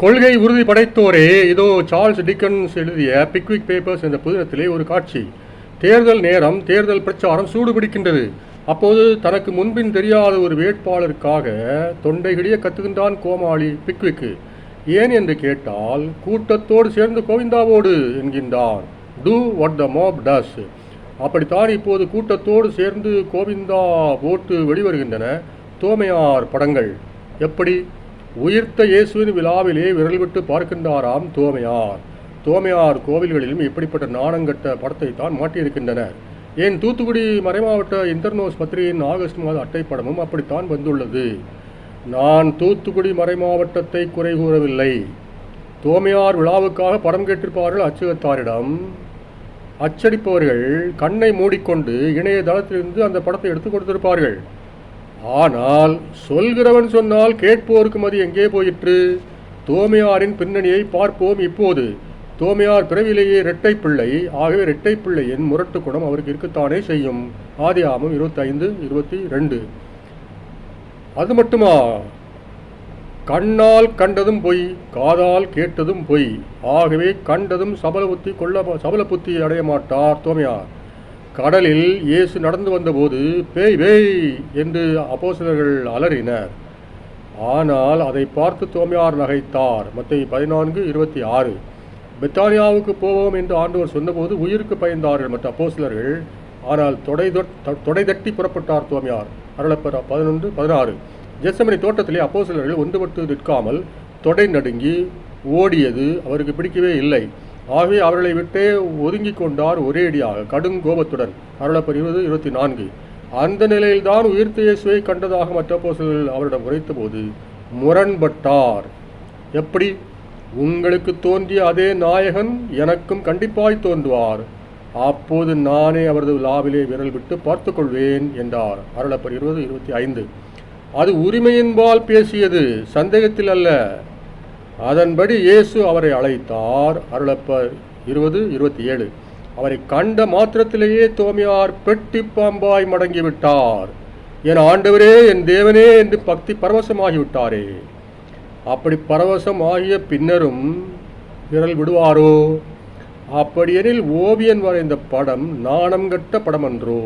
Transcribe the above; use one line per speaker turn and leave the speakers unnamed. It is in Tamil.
கொள்கை உறுதி படைத்தோரே. இதோ சார்ல்ஸ் டிக்கன்ஸ் எழுதிய பிக்விக் பேப்பர்ஸ் என்ற புதினத்திலே ஒரு காட்சி. தேர்தல் நேரம் தேர்தல் பிரச்சாரம் சூடுபிடிக்கின்றது. அப்போது தனக்கு முன்பின் தெரியாத ஒரு வேட்பாளருக்காக தொண்டைகிடிய கத்துகின்றான் கோமாளி பிக்விக்கு. ஏன் என்று கேட்டால் கூட்டத்தோடு சேர்ந்து கோவிந்தாவோடு என்கின்றான். Do what the mob does அப்படித்தான் இப்போது கூட்டத்தோடு சேர்ந்து கோவிந்தா ஓட்டு வெளிவருகின்றன. தோமையார் படங்கள். எப்படி? உயிர்த்த இயேசுவின் விழாவிலே விரல் விட்டு பார்க்கின்றாராம் தோமையார். தோமையார் கோவில்களிலும் இப்படிப்பட்ட நாணங்கட்ட படத்தை தான் மாட்டியிருக்கின்றனர். ஏன் தூத்துக்குடி மறைமாவட்ட இன்டர்னோஸ் பத்திரிகையின் ஆகஸ்ட் மாத அட்டைப்படமும் அப்படித்தான் வந்துள்ளது. நான் தூத்துக்குடி மறைமாவட்டத்தை குறை கூறவில்லை. தோமையார் விழாவுக்காக படம் கேட்டிருப்பார்கள் அச்சகத்தாரிடம். அச்சடிப்பவர்கள் கண்ணை மூடிக்கொண்டு இணையதளத்திலிருந்து அந்த படத்தை எடுத்து கொடுத்திருப்பார்கள். ஆனால் சொல்கிறவன் சொன்னால் கேட்போருக்கு மதி எங்கே போயிற்று? தோமையாரின் பின்னணியை பார்ப்போம் இப்போது. தோமையார் பிறவிலேயே இரட்டை பிள்ளை. ஆகவே இரட்டை பிள்ளையின் முரட்டு குணம் அவருக்கு இருக்கத்தானே செய்யும். ஆதியாமம் இருபத்தைந்து இருபத்தி ரெண்டு. அது மட்டுமா? கண்ணால் கண்டதும் பொய் காதால் கேட்டதும் பொய். ஆகவே கண்டதும் சபல புத்தி கொள்ள சபல புத்தி அடைய மாட்டார் தோமையார். கடலில் இயேசு நடந்து வந்தபோது பேய் பேய்! என்று அப்போசிலர்கள் அலறினர். ஆனால் அதை பார்த்து தோமையார் நகைத்தார். மத்திய பதினான்கு இருபத்தி ஆறு. பெத்தானியாவுக்கு போவோம் என்று ஆண்டவர் சொன்னபோது உயிருக்கு பயந்தார்கள் மற்ற அப்போசிலர்கள் ஆனால் தொடை தொடை தட்டி புறப்பட்டார் தோமையார். அருளப்பர் பதினொன்று பதினாறு. ஜெசமனி தோட்டத்திலே அப்போசிலர்கள் ஒன்றுபட்டு நிற்காமல் தொடை நடுங்கி ஓடியது அவருக்கு பிடிக்கவே இல்லை. ஆகவே அவர்களை விட்டே ஒதுங்கிக் கொண்டார் ஒரேடியாக கடும் கோபத்துடன். அருளப்பர் இருபது இருபத்தி நான்கு. அந்த நிலையில்தான் உயிர்த்த இயேசுவை கண்டதாக மற்ற போசல்கள் அவரிடம் உரைத்தபோது முரண்பட்டார். எப்படி? உங்களுக்கு தோன்றிய அதே நாயகன் எனக்கும் கண்டிப்பாய் தோன்றுவார். அப்போது நானே அவரது லாவிலே விரல் விட்டு பார்த்து கொள்வேன் என்றார். அருளப்பர் இருபது இருபத்தி ஐந்து. அது உரிமையின்பால் பேசியது சந்தேகத்தில் அல்ல அதன்படி இயேசு அவரை அழைத்தார். அருளப்பர் இருபது இருபத்தி ஏழு. அவரை கண்ட மாத்திரத்திலேயே தோமியார் பெட்டி பாம்பாய் மடங்கிவிட்டார். என் ஆண்டவரே என் தேவனே என்று பக்தி பரவசமாகிவிட்டாரே. அப்படி பரவசம் ஆகிய பின்னரும் விரல் விடுவாரோ? அப்படியெனில் ஓவியன் வரைந்த படம் நாணம் கட்ட படமன்றோ?